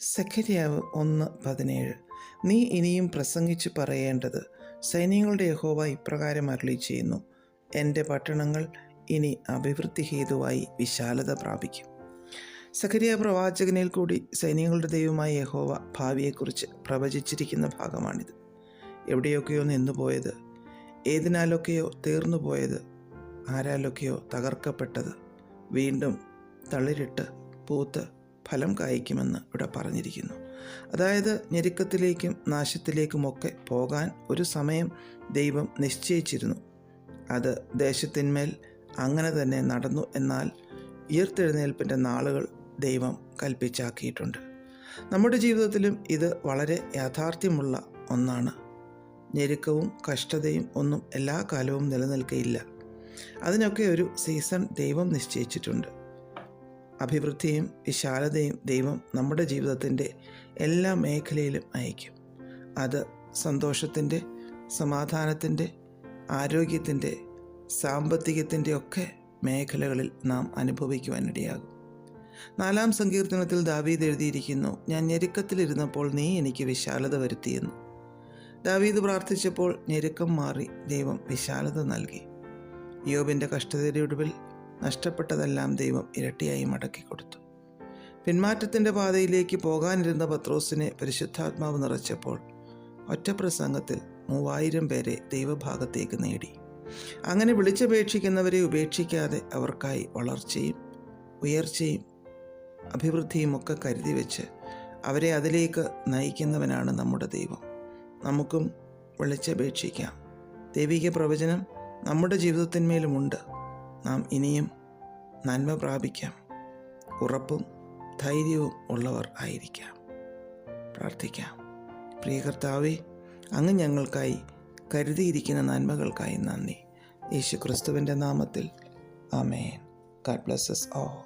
സെഖര്യാവ് ഒന്ന് പതിനേഴ്. നീ ഇനിയും പ്രസംഗിച്ചു പറയേണ്ടത് സൈന്യങ്ങളുടെ യഹോവ ഇപ്രകാരം അരളി ചെയ്യുന്നു എന്റെ പട്ടണങ്ങൾ ഇനി അഭിവൃദ്ധി ഹേതുവായി വിശാലത പ്രാപിക്കും. സഖരിയ പ്രവാചകനിൽ കൂടി സൈന്യങ്ങളുടെ ദൈവമായ യഹോവ ഭാവിയെക്കുറിച്ച് പ്രവചിച്ചിരിക്കുന്ന ഭാഗമാണിത്. എവിടെയൊക്കെയോ നിന്നുപോയത് ഏതിനാലൊക്കെയോ തീർന്നു പോയത് ആരാലൊക്കെയോ തകർക്കപ്പെട്ടത് വീണ്ടും തളിരിട്ട് പൂത്ത് ഫലം കായ്ക്കുമെന്ന് ഇവിടെ പറഞ്ഞിരിക്കുന്നു. അതായത് ഞെരുക്കത്തിലേക്കും നാശത്തിലേക്കുമൊക്കെ പോകാൻ ഒരു സമയം ദൈവം നിശ്ചയിച്ചിരുന്നു. അത് ദേശത്തിന്മേൽ അങ്ങനെ തന്നെ നടന്നു എന്നാൽ ഉയർത്തെഴുന്നേൽപ്പിന്റെ നാളുകൾ ദൈവം കൽപ്പിച്ചാക്കിയിട്ടുണ്ട്. നമ്മുടെ ജീവിതത്തിലും ഇത് വളരെ യാഥാർത്ഥ്യമുള്ള ഒന്നാണ്. ഞെരുക്കവും കഷ്ടതയും ഒന്നും എല്ലാ കാലവും നിലനിൽക്കയില്ല. അതിനൊക്കെ ഒരു സീസൺ ദൈവം നിശ്ചയിച്ചിട്ടുണ്ട്. അഭിവൃദ്ധിയും വിശാലതയും ദൈവം നമ്മുടെ ജീവിതത്തിന്റെ എല്ലാ മേഖലയിലും അയക്കും. അത് സന്തോഷത്തിന്റെ സമാധാനത്തിന്റെ ആരോഗ്യത്തിന്റെ സാമ്പത്തികത്തിന്റെ ഒക്കെ മേഖലകളിൽ നാം അനുഭവിക്കുവാനിടയാകും. നാലാം സങ്കീർത്തനത്തിൽ ദാവീദ് എഴുതിയിരിക്കുന്നു ഞാൻ ഞെരുക്കത്തിലിരുന്നപ്പോൾ നീ എനിക്ക് വിശാലത വരുത്തിയെന്നു ദാവീദ് പ്രാർത്ഥിച്ചപ്പോൾ ഞെരുക്കം മാറി ദൈവം വിശാലത നൽകി. യോബിന്റെ കഷ്ടതയുടെ ഒടുവിൽ നഷ്ടപ്പെട്ടതെല്ലാം ദൈവം ഇരട്ടിയായി മടക്കി കൊടുത്തു. പിന്മാറ്റത്തിന്റെ പാതയിലേക്ക് പോകാനിരുന്ന പത്രോസിനെ പരിശുദ്ധാത്മാവ് നിറച്ചപ്പോൾ ഒറ്റ പ്രസംഗത്തിൽ മൂവായിരം പേരെ ദൈവഭാഗത്തേക്ക് നേടി. അങ്ങനെ വിളിച്ചപേക്ഷിക്കുന്നവരെ ഉപേക്ഷിക്കാതെ അവർക്കായി വളർച്ചയും ഉയർച്ചയും അഭിവൃദ്ധിയും ഒക്കെ കരുതി വെച്ച് അവരെ അതിലേക്ക് നയിക്കുന്നവനാണ് നമ്മുടെ ദൈവം. നമുക്കും വിളിച്ചപേക്ഷിക്കാം. ദൈവിക പ്രവചനം നമ്മുടെ ജീവിതത്തിന്മേലുമുണ്ട് നാം ഇനിയും നന്മ പ്രാപിക്കാം. ഉറപ്പും ധൈര്യവും ഉള്ളവർ ആയിരിക്കാം. പ്രാർത്ഥിക്കാം. പ്രിയ കർത്താവേ അങ്ങ് ഞങ്ങൾക്കായി കരുതിയിരിക്കുന്ന നന്മകൾക്കായി നന്ദി. യേശു ക്രിസ്തുവിന്റെ നാമത്തിൽ. ആമേൻ. ഗാഡ് ബ്ലസ്സസ് ഓ